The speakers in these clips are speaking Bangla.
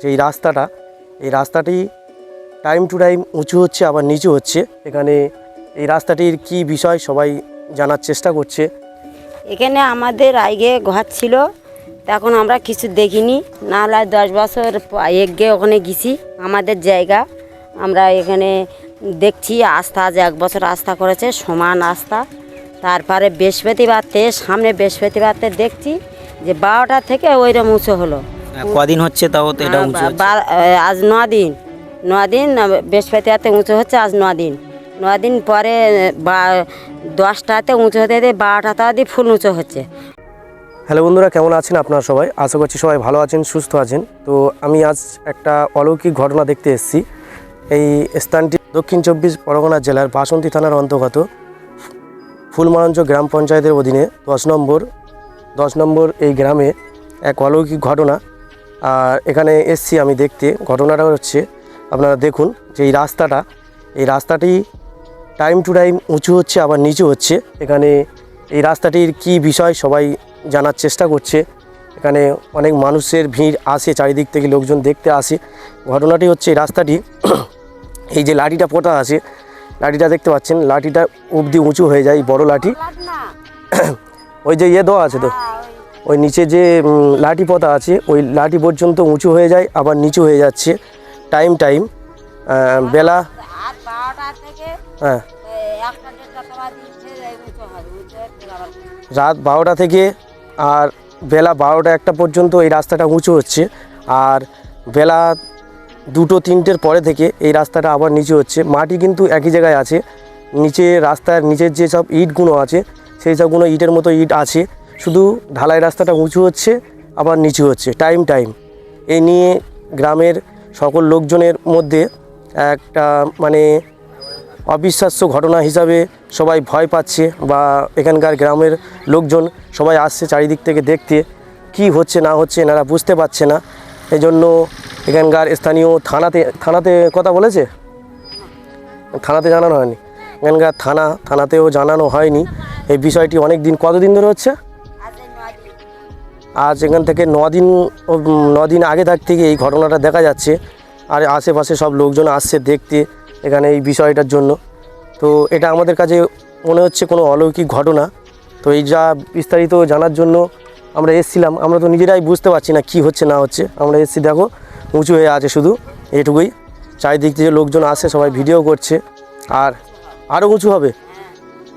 যে এই রাস্তাটা, এই রাস্তাটি টাইম টু টাইম উঁচু হচ্ছে, আবার নিচু হচ্ছে। এখানে এই রাস্তাটির কি বিষয় সবাই জানার চেষ্টা করছে। এখানে আমাদের আগে ঘর ছিল তখন আমরা কিছু দেখিনি। নাহলে দশ বছর এগে ওখানে গেছি, আমাদের জায়গা। আমরা এখানে দেখছি, আস্থা আজ এক বছর আস্থা করেছে, সমান আস্থা। তারপরে বৃহস্পতিবারতে সামনে বৃহস্পতিবারতে দেখছি যে বারোটা থেকে ওইরকম উঁচু হলো। কদিন হচ্ছে তাও তো এটা উঁচু বা- আজ ন দিন। ন দিন বৃহস্পতিবারতে উঁচু হচ্ছে আজ ন দিন। ন দিন পরে বা দশটাতে উঁচু হতে হতে বারোটাতে অবধি ফুল উঁচু হচ্ছে। হ্যালো বন্ধুরা কেমন আছেন আপনারা সবাই? আশা করছি সবাই ভালো আছেন সুস্থ আছেন। তো আমি আজ একটা অলৌকিক ঘটনা দেখতে এসেছি। এই স্থানটি দক্ষিণ চব্বিশ পরগনা জেলার বাসন্তী থানার অন্তর্গত ফুলমারঞ্চ গ্রাম পঞ্চায়েতের অধীনে দশ নম্বর দশ নম্বর এই গ্রামে এক অলৌকিক ঘটনা। আর এখানে এসছি আমি দেখতে। ঘটনাটা হচ্ছে আপনারা দেখুন যে এই রাস্তাটা এই রাস্তাটি টাইম টু টাইম উঁচু হচ্ছে আবার নিচু হচ্ছে। এখানে এই রাস্তাটির কি বিষয় সবাই জানার চেষ্টা করছে। এখানে অনেক মানুষের ভিড় আসে চারিদিক থেকে লোকজন দেখতে আসে। ঘটনাটি হচ্ছে এই রাস্তাটি এই যে লাঠিটা পোতা আছে লাঠিটা দেখতে পাচ্ছেন লাঠিটা অবধি উঁচু হয়ে যায় বড় লাঠি। ওই যে ইয়ে দেওয়া আছে তো। ওই নিচে যে লাঠি পোতা আছে ওই লাঠি পর্যন্ত উঁচু হয়ে যায় আবার নিচু হয়ে যাচ্ছে। Time time. বেলা হ্যাঁ। রাত বারোটা থেকে আর বেলা বারোটা একটা পর্যন্ত এই রাস্তাটা উঁচু হচ্ছে। আর বেলা দুটো তিনটের পরে থেকে এই রাস্তাটা আবার নিচু হচ্ছে। মাটি কিন্তু একই জায়গায় আছে। নিচে রাস্তার নিচের যে সব ইটগুলো আছে সেই সবগুলো ইটের মতো ইট আছে। শুধু ঢালাই রাস্তাটা উঁচু হচ্ছে, আবার নিচু হচ্ছে টাইম টাইম এই নিয়ে গ্রামের সকল লোকজনের মধ্যে একটা মানে অবিশ্বাস্য ঘটনা হিসাবে সবাই ভয় পাচ্ছে বা এখানকার গ্রামের লোকজন সবাই আসছে চারিদিক থেকে দেখতে, কি হচ্ছে, না হচ্ছে, এনারা বুঝতে পারছে না। এই জন্য এখানকার স্থানীয় থানাতে থানাতে কথা বলেছে? থানাতে জানানো হয়নি। এখানকার থানা, থানাতেও জানানো হয়নি। এই বিষয়টি অনেক দিন কতদিন ধরে হচ্ছে? আজ এখান থেকে দিন দিন আগে থাক থেকে এই ঘটনাটা দেখা যাচ্ছে। আর আশেপাশে সব লোকজন আসছে দেখতে এখানে এই বিষয়টার জন্য। তো এটা আমাদের কাছে মনে হচ্ছে কোনো অলৌকিক ঘটনা। তো এই যা বিস্তারিত জানার জন্য আমরা এসেছিলাম, আমরা তো নিজেরাই বুঝতে পারছি না কি হচ্ছে, না হচ্ছে। আমরা এসেছি, দেখো, উঁচু হয়ে আছে শুধু এটুকুই চারিদিক থেকে লোকজন আসে, সবাই ভিডিও করছে। আর আরও উঁচু হবে?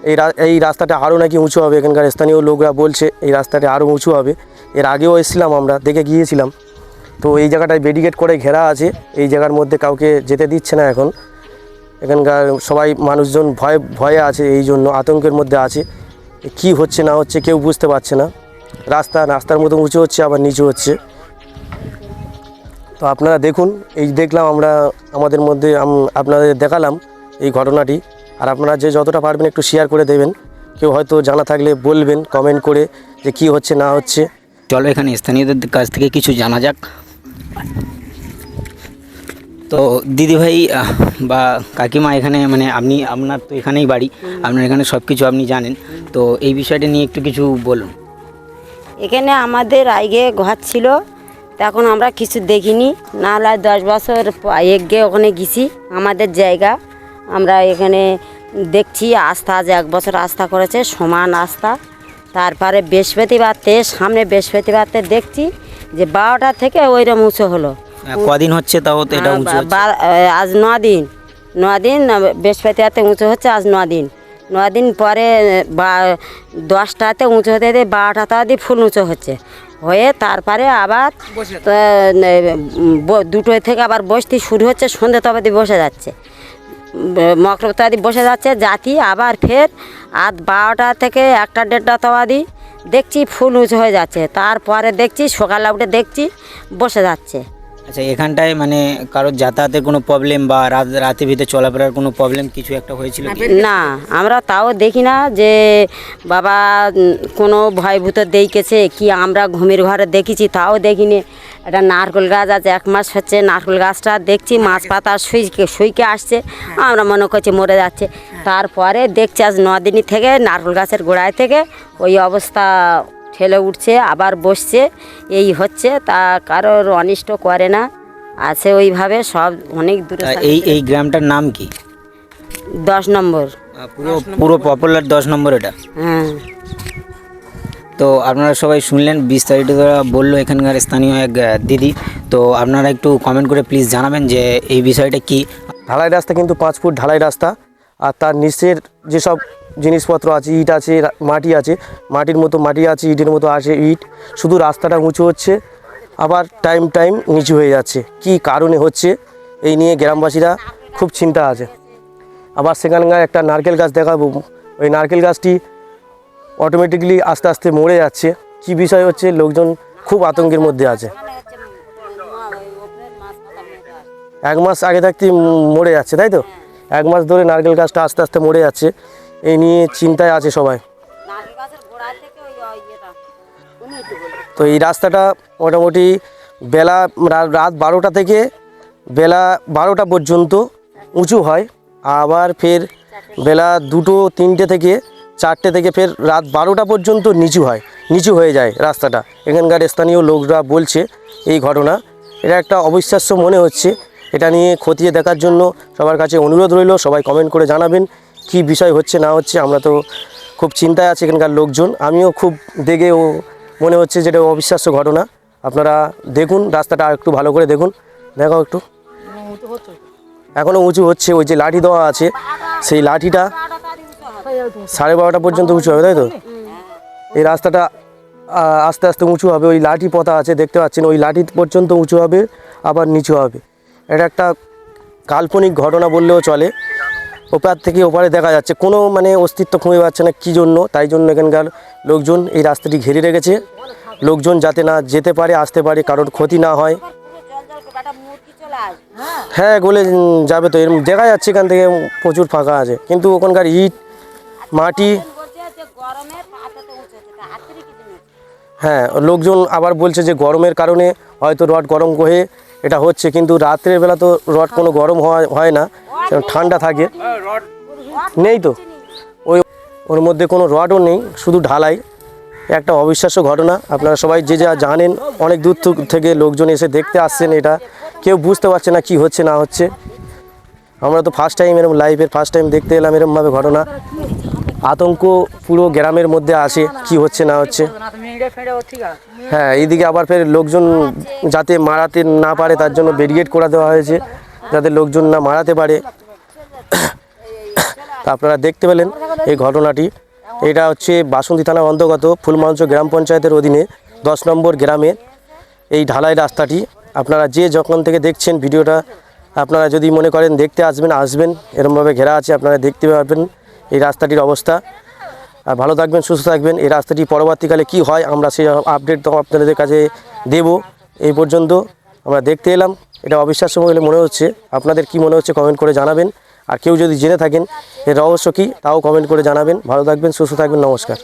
এই এই রাস্তাটা আরও নাকি উঁচু হবে। এখানকার স্থানীয় লোকরা বলছে, এই রাস্তাটা আরও উঁচু হবে। এর আগেও এসেছিলাম আমরা, দেখে গিয়েছিলাম। তো এই জায়গাটায় ব্যারিকেড করে ঘেরা আছে। এই জায়গার মধ্যে কাউকে যেতে দিচ্ছে না এখন। এখানকার সবাই মানুষজন ভয়, ভয়ে আছে এই জন্য, আতঙ্কের মধ্যে আছে। কি হচ্ছে, না হচ্ছে কেউ বুঝতে পারছে না। রাস্তা, রাস্তার মতো উঁচু হচ্ছে, আবার নিচু হচ্ছে। তো আপনারা দেখুন, এই দেখলাম আমরা, আমাদের মধ্যে আপনাদের দেখালাম এই ঘটনাটি। আর আপনারা যে যতটা পারবেন একটু শেয়ার করে দেবেন। কেউ হয়তো জানা থাকলে বলবেন কমেন্ট করে যে কি হচ্ছে না হচ্ছে। চলো এখানে স্থানীয়দের কাছ থেকে কিছু জানা যাক। তো দিদিভাই বা কাকিমা এখানে মানে আপনি আপনার তো এখানেই বাড়ি আপনার এখানে সব কিছু আপনি জানেন। তো এই বিষয়টা নিয়ে একটু কিছু বলুন। এখানে আমাদের আগে ঘর ছিল তখন আমরা কিছু দেখিনি। নাহলে দশ বছর এগে ওখানে গেছি আমাদের জায়গা। আমরা এখানে দেখছি আস্থা আজ এক বছর আস্থা করেছে সমান আস্থা। তারপরে বৃহস্পতিবারতে সামনে বৃহস্পতিবারতে দেখছি যে বারোটা থেকে ওইরকম উঁচু হলো। কদিন হচ্ছে তাও তো এটা উঁচু আজ ন দিন। ন দিন বৃহস্পতিবারতে উঁচু হচ্ছে আজ ন দিন। ন দিন পরে বা দশটাতে উঁচু হতে হতে বারোটাতে অবধি ফুল উঁচু হচ্ছে। হয়ে তারপরে আবার দুটোয় থেকে আবার বসতে শুরু হচ্ছে সন্ধ্যে তবাদি বসে যাচ্ছে। মকরতাদি বসে যাচ্ছে জাতি আবার ফের আধ বারোটা থেকে একটা দেড়টা তবাদি দেখছি ফুল উঁচু হয়ে যাচ্ছে। তারপরে দেখছি সকালে উঠে দেখছি বসে যাচ্ছে। আচ্ছা এখানটায় মানে কারোর যাতায়াতের কোনো প্রবলেম বা রাত রাতে ভিতরে চলাফেরার কোনো প্রবলেম কিছু একটা হয়েছিল না আমরা তাও দেখি না যে বাবা কোনো ভয়ভূত দেখেছে কি আমরা ঘুমের ঘরে দেখেছি তাও দেখিনি। একটা নারকেল গাছ আছে এক মাস হচ্ছে নারকেল গাছটা দেখছি মাছ পাতা শুইকে শুইকে আসছে। আমরা মনে করছি মরে যাচ্ছে। তারপরে দেখছি আজ নদিনী থেকে নারকেল গাছের গোড়ায় থেকে ওই অবস্থা ঠেলে উঠছে আবার বসছে। এই হচ্ছে তা কারোর অনিষ্ট করে না। আছে ওইভাবে সব অনেক দূরে এই এই গ্রামটার নাম কি? দশ নম্বর। পুরো পুরো পপুলার দশ নম্বর এটা? হ্যাঁ। তো আপনারা সবাই শুনলেন, বিস্তারিত বলল এখানকার স্থানীয় এক দিদি। তো আপনারা একটু কমেন্ট করে প্লিজ জানাবেন যে এই বিষয়টা কি। ঢালাই রাস্তা কিন্তু পাঁচ ফুট ঢালাই রাস্তা। আর তার নিচের যেসব জিনিসপত্র আছে, ইট আছে মাটি আছে, মাটির মতো মাটি আছে, ইটের মতো আছে ইট। শুধু রাস্তাটা উঁচু হচ্ছে, আবার টাইম টাইম নিচু হয়ে যাচ্ছে। কি কারণে হচ্ছে, এই নিয়ে গ্রামবাসীরা খুব চিন্তা আছে। আবার সেখানকার একটা নারকেল গাছ দেখাবো। ওই নারকেল গাছটি অটোমেটিকলি আস্তে আস্তে মরে যাচ্ছে। কি বিষয় হচ্ছে, লোকজন খুব আতঙ্কের মধ্যে আছে। এক মাস আগে থাকতে মরে যাচ্ছে, তাই তো? এক মাস ধরে নারকেল গাছটা আস্তে আস্তে মরে যাচ্ছে। এই নিয়ে চিন্তায় আছে সবাই। তো এই রাস্তাটা মোটামুটি বেলা রাত বারোটা থেকে বেলা বারোটা পর্যন্ত উঁচু হয়। আবার ফের বেলা দুটো তিনটে থেকে চারটে থেকে ফের রাত বারোটা পর্যন্ত নিচু হয়, নিচু হয়ে যায় রাস্তাটা। এখানকার স্থানীয় লোকরা বলছে এই ঘটনা। এটা একটা অবিশ্বাস্য মনে হচ্ছে। এটা নিয়ে খতিয়ে দেখার জন্য সবার কাছে অনুরোধ রইল, সবাই কমেন্ট করে জানাবেন কি বিষয় হচ্ছে, না হচ্ছে, আমরা তো খুব চিন্তায় আছে এখানকার লোকজন। আমিও খুব দেখে ও মনে হচ্ছে যেটা অবিশ্বাস্য ঘটনা। আপনারা দেখুন, রাস্তাটা একটু ভালো করে দেখুন। দেখাও একটু। এখনও উঁচু হচ্ছে, ওই যে লাঠি দেওয়া আছে, সেই লাঠিটা সাড়ে বারোটা পর্যন্ত উঁচু হবে, তাই তো? এই রাস্তাটা আস্তে আস্তে উঁচু হবে, ওই লাঠি পথা আছে, দেখতে পাচ্ছেন, ওই লাঠি পর্যন্ত উঁচু হবে, আবার নিচু হবে। এটা একটা কাল্পনিক ঘটনা বললেও চলে। ওপার থেকে ওপারে দেখা যাচ্ছে, কোনো মানে অস্তিত্ব খুঁজে পাচ্ছে না কী জন্য, তাই জন্য এখানকার লোকজন এই রাস্তাটি ঘিরে রেখেছে। লোকজন যাতে না যেতে পারে, আসতে পারে, কারোর ক্ষতি না হয়। হ্যাঁ গলে যাবে তো, এরম দেখা যাচ্ছে এখান থেকে প্রচুর ফাঁকা আছে। কিন্তু ওখানকার ইট মাটি। হ্যাঁ লোকজন আবার বলছে যে গরমের কারণে হয়তো রড গরম হয়ে এটা হচ্ছে, কিন্তু রাত্রের বেলা তো রড কোনো গরম হয় না ঠান্ডা থাকে। নেই তো। ওই ওর মধ্যে কোনো রডও নেই, শুধু ঢালাই। একটা অবিশ্বাস্য ঘটনা, আপনারা সবাই যে যা জানেন, অনেক দূর থেকে লোকজন এসে দেখতে আসছেন এটা। কেউ বুঝতে পারছে না কি হচ্ছে, না হচ্ছে। আমরা তো ফার্স্ট টাইম এরকম লাইভের ফার্স্ট টাইম দেখতে এলাম এরকমভাবে ঘটনা। আতঙ্ক পুরো গ্রামের মধ্যে আসে, কি হচ্ছে না হচ্ছে। হ্যাঁ এইদিকে আবার ফের লোকজন যাতে মারাতে না পারে, তার জন্য ব্যারিকেড করে দেওয়া হয়েছে, যাতে লোকজন না মারাতে পারে। তা আপনারা দেখতে পেলেন এই ঘটনাটি। এটা হচ্ছে বাসন্তী থানার অন্তর্গত ফুলমঞ্চ গ্রাম পঞ্চায়েতের অধীনে দশ নম্বর গ্রামে এই ঢালাই রাস্তাটি। আপনারা যে যখন থেকে দেখছেন ভিডিওটা, আপনারা যদি মনে করেন দেখতে আসবেন আসবেন, এরমভাবে ঘেরা আছে, আপনারা দেখতে পারবেন। এই রাস্তাটির অবস্থা। আর ভালো থাকবেন, সুস্থ থাকবেন। এই রাস্তাটি পরবর্তীকালে কি হয় আমরা সেই আপডেট আপনাদের কাছে দেব। এই পর্যন্ত আমরা দেখতে এলাম। এটা অবিশ্বাস্য বলে মনে হচ্ছে। আপনাদের কি মনে হচ্ছে কমেন্ট করে জানাবেন। আর কেউ যদি জেনে থাকেন, এর রহস্য কী, তাও কমেন্ট করে জানাবেন। ভালো থাকবেন, সুস্থ থাকবেন, নমস্কার।